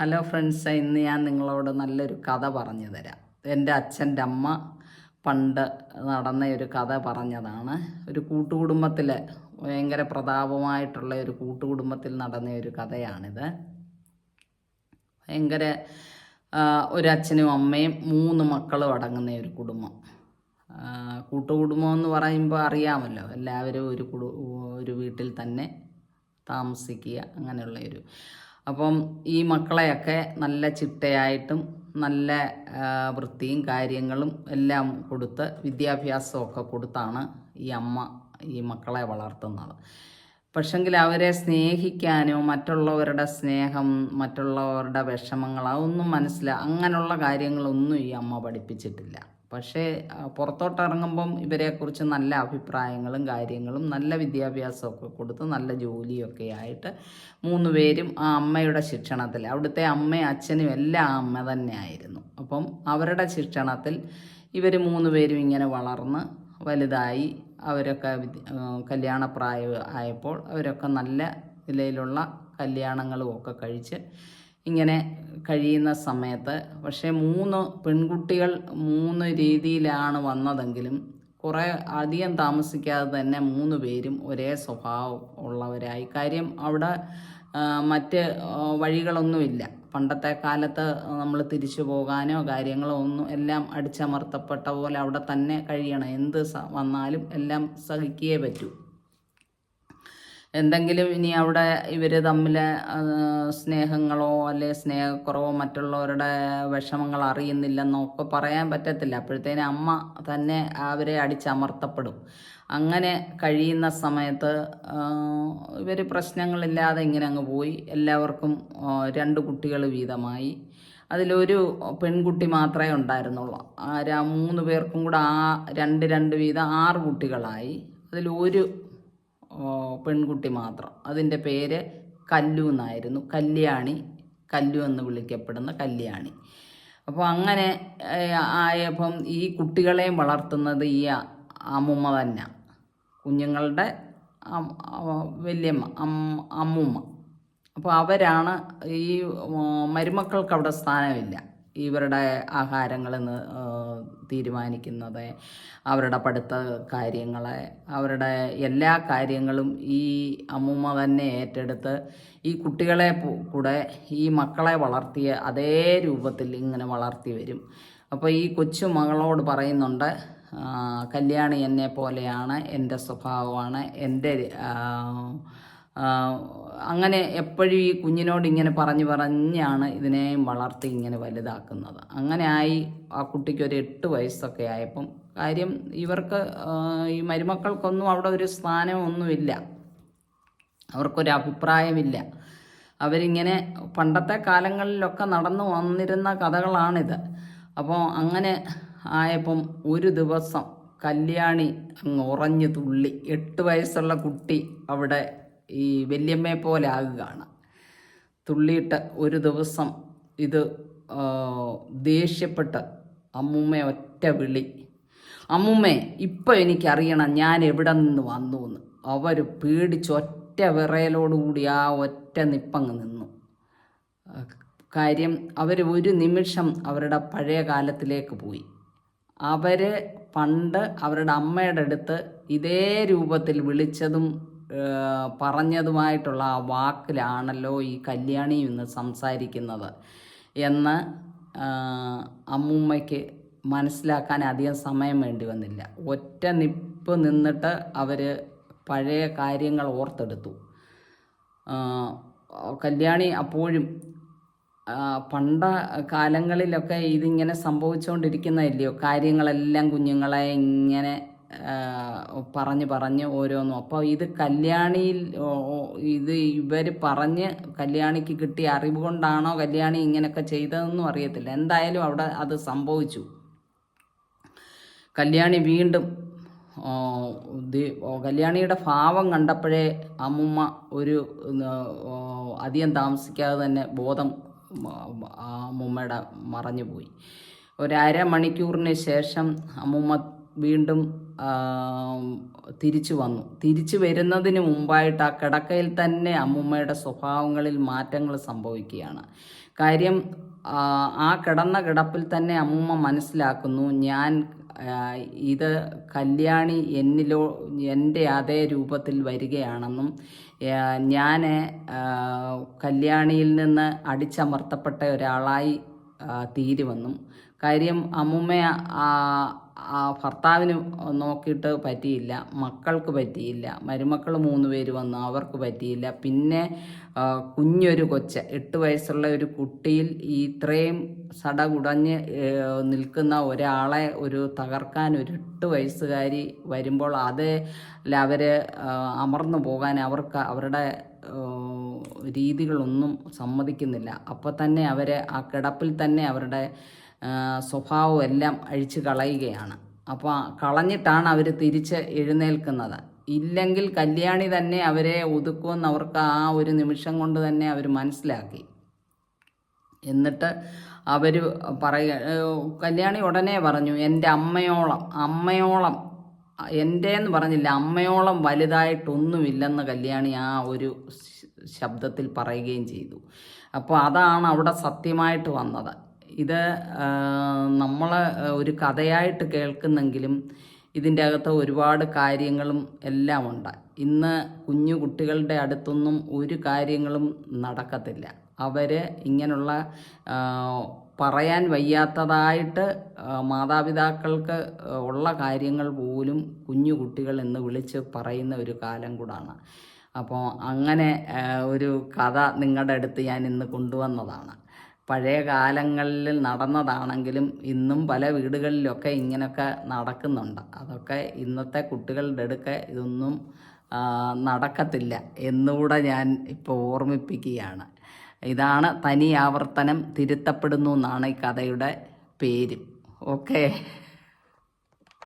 Hello friends ഇന്ന് ഞാൻ നിങ്ങളോട് നല്ലൊരു കഥ പറഞ്ഞു തരാം. എന്റെ അച്ഛന്റെ അമ്മ പണ്ട് നടന്ന ഒരു കഥ പറഞ്ഞതാണ്. ഒരു കൂട്ടുകുടുംബത്തിൽ ഭയങ്കര പ്രതാപമായിട്ടുള്ള ഒരു കൂട്ടുകുടുംബത്തിൽ നടന്ന ഒരു കഥയാണിത്. ഭയങ്കര ഒരു അച്ഛനും അമ്മയും മൂന്ന് മക്കളും അടങ്ങുന്ന ഒരു കുടുംബം. കൂട്ടുകുടുംബം എന്ന് പറയുമ്പോൾ അറിയാമല്ലോ എല്ലാവരും ഒരു ഒരു വീട്ടിൽ തന്നെ താമസിക്കുക അങ്ങനെയുള്ള ഒരു അപ്പം ഈ മക്കളെയൊക്കെ നല്ല ചിട്ടയായിട്ടും നല്ല വൃത്തിയും കാര്യങ്ങളും എല്ലാം കൊടുത്ത് വിദ്യാഭ്യാസമൊക്കെ കൊടുത്താണ് ഈ അമ്മ ഈ മക്കളെ വളർത്തുന്നത്. പക്ഷെങ്കിൽ അവരെ സ്നേഹിക്കാനോ മറ്റുള്ളവരുടെ സ്നേഹം മറ്റുള്ളവരുടെ വിഷമങ്ങൾ അതൊന്നും മനസ്സിലാ അങ്ങനെയുള്ള കാര്യങ്ങളൊന്നും ഈ അമ്മ പഠിപ്പിച്ചിട്ടില്ല. പക്ഷേ പുറത്തോട്ടിറങ്ങുമ്പം ഇവരെക്കുറിച്ച് നല്ല അഭിപ്രായങ്ങളും കാര്യങ്ങളും നല്ല വിദ്യാഭ്യാസമൊക്കെ കൊടുത്ത് നല്ല ജോലിയൊക്കെ ആയിട്ട് മൂന്ന് പേരും ആ അമ്മയുടെ ശിക്ഷണത്തിൽ അവിടുത്തെ അമ്മയും അച്ഛനും എല്ലാം അമ്മ തന്നെയായിരുന്നു. അപ്പം അവരുടെ ശിക്ഷണത്തിൽ ഇവർ മൂന്ന് പേരും ഇങ്ങനെ വളർന്ന് വലുതായി അവരൊക്കെ കല്യാണപ്രായം ആയപ്പോൾ അവരൊക്കെ നല്ല നിലയിലുള്ള കല്യാണങ്ങളും ഒക്കെ കഴിച്ച് ഇങ്ങനെ കഴിയുന്ന സമയത്ത്. പക്ഷേ മൂന്ന് പെൺകുട്ടികൾ മൂന്ന് രീതിയിലാണ് വന്നതെങ്കിലും കുറേ അധികം താമസിക്കാതെ തന്നെ മൂന്ന് പേരും ഒരേ സ്വഭാവം ഉള്ളവരായി. കാര്യം അവിടെ മറ്റ് വഴികളൊന്നുമില്ല. പണ്ടത്തെ കാലത്ത് നമ്മൾ തിരിച്ചു പോകാനോ കാര്യങ്ങളോ ഒന്നും എല്ലാം അടിച്ചമർത്തപ്പെട്ട പോലെ അവിടെ തന്നെ കഴിയണം. എന്ത് വന്നാലും എല്ലാം സഹിക്കുകയേ പറ്റൂ. എന്തെങ്കിലും ഇനി അവിടെ ഇവർ തമ്മിൽ സ്നേഹങ്ങളോ അല്ലെ സ്നേഹക്കുറവോ മറ്റുള്ളവരുടെ വിഷമങ്ങൾ അറിയുന്നില്ലെന്നോ ഒക്കെ പറയാൻ പറ്റത്തില്ല. അപ്പോഴത്തേന് അമ്മ തന്നെ അവരെ അടിച്ചമർത്തപ്പെടും. അങ്ങനെ കഴിയുന്ന സമയത്ത് ഇവർ പ്രശ്നങ്ങളില്ലാതെ ഇങ്ങനെ അങ്ങ് പോയി. എല്ലാവർക്കും രണ്ട് കുട്ടികൾ വീതമായി. അതിലൊരു പെൺകുട്ടി മാത്രമേ ഉണ്ടായിരുന്നുള്ളൂ. ആ മൂന്ന് പേർക്കും കൂടെ ആ രണ്ട് രണ്ട് വീതം ആറ് കുട്ടികളായി. അതിലൊരു ഓ, പെൺകുട്ടി മാത്രം. അതിന്റെ പേര് കല്ലു എന്നായിരുന്നു. കല്യാണി കല്ലു എന്ന് വിളിക്കപ്പെടുന്ന കല്യാണി. അപ്പോൾ അങ്ങനെ ആയപ്പം ഈ കുട്ടികളെയും വളർത്തുന്നത് ഈ അമ്മുമ്മ തന്നെ. കുഞ്ഞുങ്ങളുടെ വലിയമ്മ അമ്മുമ്മ. അപ്പോൾ അവരാണ് ഈ മരുമക്കൾക്ക് അവിടെ സ്ഥാനമില്ല. ഇവരുടെ ആഹാരങ്ങൾ തീരുമാനിക്കുന്നത് അവരുടെ പഠിത്ത കാര്യങ്ങളെ അവരുടെ എല്ലാ കാര്യങ്ങളും ഈ അമ്മൂമ്മ തന്നെ ഏറ്റെടുത്ത് ഈ കുട്ടികളെ കൂടെ ഈ മക്കളെ വളർത്തിയ അതേ രൂപത്തിൽ ഇങ്ങനെ വളർത്തി വരും. അപ്പോൾ ഈ കൊച്ചു മകളോട് പറയുന്നുണ്ട് കല്യാണി എന്നെ പോലെയാണ് എന്റെ സ്വഭാവമാണ് എന്റെ അങ്ങനെ എപ്പോഴും ഈ കുഞ്ഞിനോട് ഇങ്ങനെ പറഞ്ഞു പറഞ്ഞാണ് ഇതിനെ വളർത്തി ഇങ്ങനെ വലുതാക്കുന്നത്. അങ്ങനെ ആയി ആ കുട്ടിക്ക് ഒരു എട്ട് വയസ്സൊക്കെ ആയപ്പം കാര്യം ഇവർക്ക് ഈ മരുമക്കൾക്കൊന്നും അവിടെ ഒരു സ്ഥാനമൊന്നുമില്ല. അവർക്കൊരു അഭിപ്രായമില്ല. അവരിങ്ങനെ പണ്ടത്തെ കാലങ്ങളിലൊക്കെ നടന്നു വന്നിരുന്ന കഥകളാണിത്. അപ്പോൾ അങ്ങനെ ആയപ്പം ഒരു ദിവസം കല്യാണി അങ്ങ് ഉറഞ്ഞു തുള്ളി. എട്ട് വയസ്സുള്ള കുട്ടി അവിടെ ഈ വല്യമ്മയെ പോലെ ആകുകയാണ്. തുള്ളിയിട്ട് ഒരു ദിവസം ഇത് ദേഷ്യപ്പെട്ട് അമ്മൂമ്മ ഒറ്റ വിളി. അമ്മൂമ്മേ ഇപ്പം എനിക്കറിയണം ഞാൻ എവിടെ നിന്ന് വന്നു എന്ന് അവർ പേടിച്ച് ഒറ്റ വിറയലോടുകൂടി ആ ഒറ്റ നിപ്പങ്ങ് നിന്നു. കാര്യം അവർ ഒരു നിമിഷം അവരുടെ പഴയ കാലത്തിലേക്ക് പോയി. അവർ പണ്ട് അവരുടെ അമ്മയുടെ അടുത്ത് ഇതേ രൂപത്തിൽ വിളിച്ചതും പറഞ്ഞതുമായിട്ടുള്ള ആ വാക്കിലാണല്ലോ ഈ കല്യാണി ഇന്ന് സംസാരിക്കുന്നത്. എന്ന് അമ്മൂമ്മയ്ക്ക് മനസ്സിലാക്കാൻ അധികം സമയം വേണ്ടി വന്നില്ല. ഒറ്റ നിപ്പ് നിന്നിട്ട് അവർ പഴയ കാര്യങ്ങൾ ഓർത്തെടുത്തു. കല്യാണി അപ്പോഴും പണ്ട കാലങ്ങളിലൊക്കെ ഇതിങ്ങനെ സംഭവിച്ചുകൊണ്ടിരിക്കുന്നതല്ലയോ കാര്യങ്ങളെല്ലാം കുഞ്ഞുങ്ങളെ ഇങ്ങനെ പറഞ്ഞ് പറഞ്ഞ് ഓരോന്നും. അപ്പോൾ ഇത് കല്യാണിയിൽ ഇത് ഇവർ പറഞ്ഞ് കല്യാണിക്ക് കിട്ടിയ അറിവ് കൊണ്ടാണോ കല്യാണി ഇങ്ങനെയൊക്കെ ചെയ്തതെന്നും അറിയത്തില്ല. എന്തായാലും അവിടെ അത് സംഭവിച്ചു. കല്യാണി വീണ്ടും കല്യാണിയുടെ ഭാവം കണ്ടപ്പോഴേ അമ്മുമ്മ ഒരു അധികം താമസിക്കാതെ തന്നെ ബോധം അമ്മുമ്മയുടെ മറഞ്ഞുപോയി. ഒരര മണിക്കൂറിന് ശേഷം അമ്മുമ്മ വീണ്ടും തിരിച്ചു വന്നു. തിരിച്ചു വരുന്നതിന് മുമ്പായിട്ട് ആ കിടക്കയിൽ തന്നെ അമ്മുമ്മയുടെ സ്വഭാവങ്ങളിൽ മാറ്റങ്ങൾ സംഭവിക്കുകയാണ്. കാര്യം ആ, കിടന്ന കിടപ്പിൽ തന്നെ അമ്മൂമ്മ മനസ്സിലാക്കുന്നു ഞാൻ ഇത് കല്യാണി എന്നിലോ എന്റെ അതേ രൂപത്തിൽ വരികയാണെന്നും ഞാൻ കല്യാണിയിൽ നിന്ന് അടിച്ചമർത്തപ്പെട്ട ഒരാളായി തീരുമെന്നും കാര്യം അമ്മുമ്മ ഭർത്താവിന് നോക്കിയിട്ട് പറ്റിയില്ല മക്കൾക്ക് പറ്റിയില്ല മരുമക്കൾ മൂന്ന് പേര് വന്നു അവർക്ക് പറ്റിയില്ല. പിന്നെ കുഞ്ഞൊരു കൊച്ച എട്ട് വയസ്സുള്ള ഒരു കുട്ടിയിൽ ഇത്രയും സടകുടഞ്ഞ് നിൽക്കുന്ന ഒരാളെ ഒരു തകർക്കാൻ ഒരു എട്ട് വയസ്സുകാരി വരുമ്പോൾ അത് അവർ അമർന്നു പോകാൻ അവർക്ക് അവരുടെ രീതികളൊന്നും സമ്മതിക്കുന്നില്ല. അപ്പോൾ തന്നെ അവരെ ആ കിടപ്പിൽ തന്നെ അവരുടെ ഏഹ്, സ്വഭാവം എല്ലാം അഴിച്ചു കളയുകയാണ്. അപ്പോൾ കളഞ്ഞിട്ടാണ് അവർ തിരിച്ച് എഴുന്നേൽക്കുന്നത്. ഇല്ലെങ്കിൽ കല്യാണി തന്നെ അവരെ ഒതുക്കുമെന്ന് അവർക്ക് ആ ഒരു നിമിഷം കൊണ്ട് തന്നെ അവർ മനസ്സിലാക്കി. എന്നിട്ട് അവർ പറയുക കല്യാണി ഉടനെ പറഞ്ഞു എന്റെ അമ്മയോളം അമ്മയോളം എന്റെ എന്ന് പറഞ്ഞില്ല അമ്മയോളം വലുതായിട്ടൊന്നുമില്ലെന്ന് കല്യാണി ആ ഒരു ശബ്ദത്തിൽ പറയുകയും ചെയ്തു. അപ്പോൾ അതാണ് അവിടെ സത്യമായിട്ട് വന്നത്. ഇത് നമ്മൾ ഒരു കഥയായിട്ട് കേൾക്കുന്നെങ്കിലും ഇതിന്റെ അകത്ത് ഒരുപാട് കാര്യങ്ങളും എല്ലാം ഉണ്ട്. ഇന്ന് കുഞ്ഞു കുട്ടികളുടെ അടുത്തൊന്നും ഒരു കാര്യങ്ങളും നടക്കത്തില്ല. അവർ ഇങ്ങനെയുള്ള പറയാൻ വയ്യാത്തതായിട്ട് മാതാപിതാക്കൾക്ക് ഉള്ള കാര്യങ്ങൾ പോലും കുഞ്ഞു കുട്ടികൾ എന്ന് വിളിച്ച് പറയുന്ന ഒരു കാലം കൂടാണ്. അപ്പോൾ അങ്ങനെ ഒരു കഥ നിങ്ങളുടെ അടുത്ത് ഞാൻ ഇന്ന് കൊണ്ടുവന്നതാണ്. പഴയ കാലങ്ങളിൽ നടന്നതാണെങ്കിലും ഇന്നും പല വീടുകളിലൊക്കെ ഇങ്ങനെയൊക്കെ നടക്കുന്നുണ്ട്. അതൊക്കെ ഇന്നത്തെ കുട്ടികളുടെ അടുക്ക ഇതൊന്നും നടക്കത്തില്ല എന്നുകൂടെ ഞാൻ ഇപ്പോൾ ഓർമ്മിപ്പിക്കുകയാണ്. ഇതാണ് തനി ആവർത്തനം തിരുത്തപ്പെടുന്നു എന്നാണ് ഈ കഥയുടെ പേര്. ഓക്കേ.